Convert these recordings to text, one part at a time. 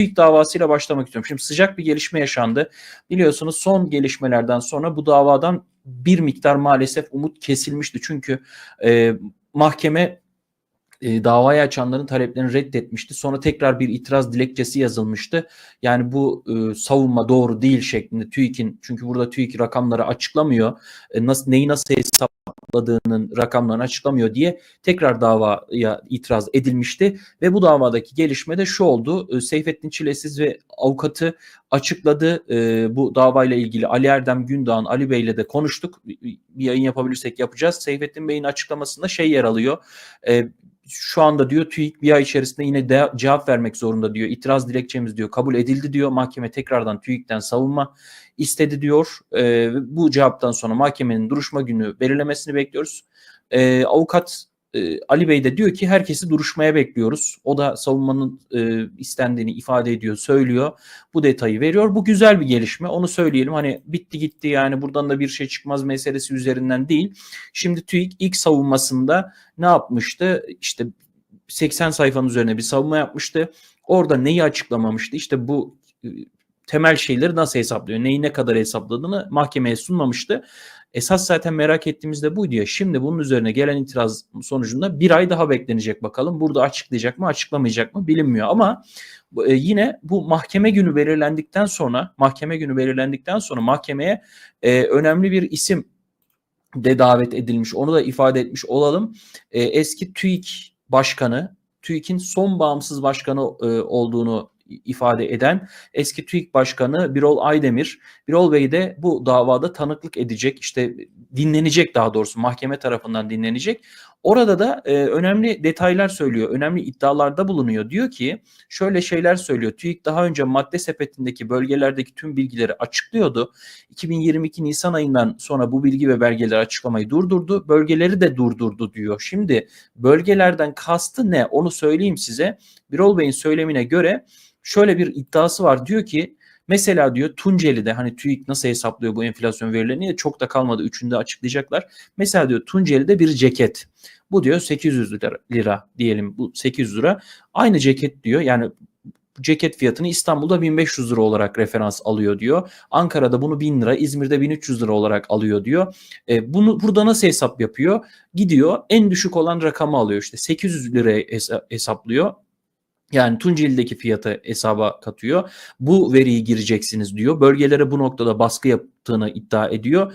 TÜİK davasıyla başlamak istiyorum. Şimdi sıcak bir gelişme yaşandı. Biliyorsunuz son gelişmelerden sonra bu davadan bir miktar maalesef umut kesilmişti. Çünkü e, mahkeme e, davayı açanların taleplerini reddetmişti. Sonra tekrar bir itiraz dilekçesi yazılmıştı. Yani bu e, savunma doğru değil şeklinde TÜİK'in çünkü burada TÜİK rakamları açıklamıyor. E, nasıl neyi nasıl hesapladığının rakamlarını açıklamıyor diye tekrar davaya itiraz edilmişti ve bu davadaki gelişme de şu oldu. E, Seyfettin Çilesiz ve avukatı açıkladı. E, bu davayla ilgili Ali Erdem Gündağ'ın Ali Bey'le de konuştuk. Bir yayın yapabilirsek yapacağız. Seyfettin Bey'in açıklamasında şey yer alıyor. E, şu anda diyor TÜİK bir ay içerisinde yine de cevap vermek zorunda diyor. İtiraz dilekçemiz diyor kabul edildi diyor. Mahkeme tekrardan TÜİK'ten savunma istedi diyor. E, bu cevaptan sonra mahkemenin duruşma günü belirlemesini bekliyoruz. E, avukat e, Ali Bey de diyor ki herkesi duruşmaya bekliyoruz. O da savunmanın e, istendiğini ifade ediyor, söylüyor. Bu detayı veriyor. Bu güzel bir gelişme. Onu söyleyelim. Hani bitti gitti yani buradan da bir şey çıkmaz meselesi üzerinden değil. Şimdi TÜİK ilk savunmasında ne yapmıştı? İşte 80 sayfanın üzerine bir savunma yapmıştı. Orada neyi açıklamamıştı? İşte bu e, temel şeyleri nasıl hesaplıyor? Neyi ne kadar hesapladığını mahkemeye sunmamıştı. Esas zaten merak ettiğimiz de buydu ya. Şimdi bunun üzerine gelen itiraz sonucunda bir ay daha beklenecek bakalım. Burada açıklayacak mı açıklamayacak mı bilinmiyor ama e, yine bu mahkeme günü belirlendikten sonra mahkeme günü belirlendikten sonra mahkemeye e, önemli bir isim de davet edilmiş. Onu da ifade etmiş olalım. E, eski TÜİK başkanı, TÜİK'in son bağımsız başkanı e, olduğunu ifade eden eski TÜİK Başkanı Birol Aydemir. Birol Bey de bu davada tanıklık edecek, işte dinlenecek daha doğrusu mahkeme tarafından dinlenecek. Orada da e, önemli detaylar söylüyor, önemli iddialarda bulunuyor. Diyor ki şöyle şeyler söylüyor. TÜİK daha önce madde sepetindeki bölgelerdeki tüm bilgileri açıklıyordu. 2022 Nisan ayından sonra bu bilgi ve belgeleri açıklamayı durdurdu. Bölgeleri de durdurdu diyor. Şimdi bölgelerden kastı ne? Onu söyleyeyim size. Birol Bey'in söylemine göre şöyle bir iddiası var. Diyor ki mesela diyor Tunceli'de hani TÜİK nasıl hesaplıyor bu enflasyon verilerini çok da kalmadı. Üçünde açıklayacaklar. Mesela diyor Tunceli'de bir ceket. Bu diyor 800 lira, lira diyelim bu 800 lira. Aynı ceket diyor yani ceket fiyatını İstanbul'da 1500 lira olarak referans alıyor diyor. Ankara'da bunu 1000 lira, İzmir'de 1300 lira olarak alıyor diyor. E, bunu burada nasıl hesap yapıyor? Gidiyor en düşük olan rakamı alıyor işte 800 liraya hesaplıyor. Yani Tunceli'deki fiyatı hesaba katıyor. Bu veriyi gireceksiniz diyor. Bölgelere bu noktada baskı yaptığını iddia ediyor.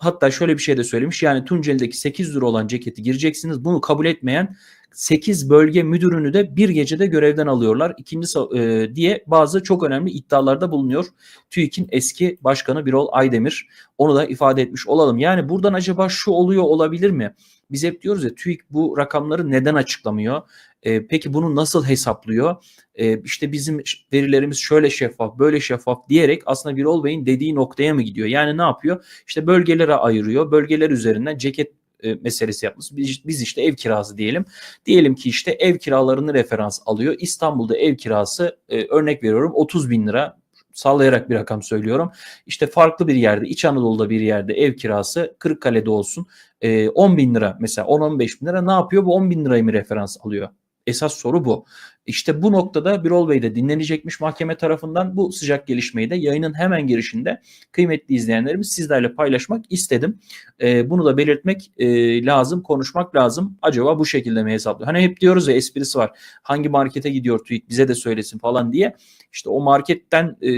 hatta şöyle bir şey de söylemiş. Yani Tunceli'deki 8 lira olan ceketi gireceksiniz. Bunu kabul etmeyen 8 bölge müdürünü de bir gecede görevden alıyorlar. İkinci e, diye bazı çok önemli iddialarda bulunuyor. TÜİK'in eski başkanı Birol Aydemir. Onu da ifade etmiş olalım. Yani buradan acaba şu oluyor olabilir mi? Biz hep diyoruz ya TÜİK bu rakamları neden açıklamıyor? E, peki bunu nasıl hesaplıyor? E, işte bizim verilerimiz şöyle şeffaf, böyle şeffaf diyerek aslında Birol Bey'in dediği noktaya mı gidiyor? Yani ne yapıyor? İşte bölgelere ayırıyor. Bölgeler üzerinden ceket e, meselesi yapmış. Biz, biz işte ev kirası diyelim. Diyelim ki işte ev kiralarını referans alıyor. İstanbul'da ev kirası e, örnek veriyorum 30 bin lira sallayarak bir rakam söylüyorum. İşte farklı bir yerde İç Anadolu'da bir yerde ev kirası Kırıkkale'de olsun e, 10 bin lira mesela 10-15 bin lira ne yapıyor? Bu 10 bin lirayı mı referans alıyor? Esas soru bu. İşte bu noktada Birol Bey de dinlenecekmiş mahkeme tarafından. Bu sıcak gelişmeyi de yayının hemen girişinde kıymetli izleyenlerimiz sizlerle paylaşmak istedim. E, bunu da belirtmek e, lazım, konuşmak lazım. Acaba bu şekilde mi hesaplıyor? Hani hep diyoruz ya esprisi var. Hangi markete gidiyor TÜİK bize de söylesin falan diye. İşte o marketten e,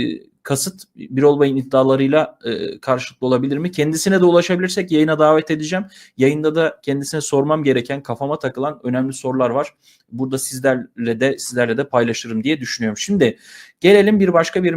kasıt Birol Bey'in iddialarıyla e, karşılıklı olabilir mi? Kendisine de ulaşabilirsek yayına davet edeceğim. Yayında da kendisine sormam gereken, kafama takılan önemli sorular var. Burada sizlerle de sizlerle de paylaşırım diye düşünüyorum. Şimdi gelelim bir başka bir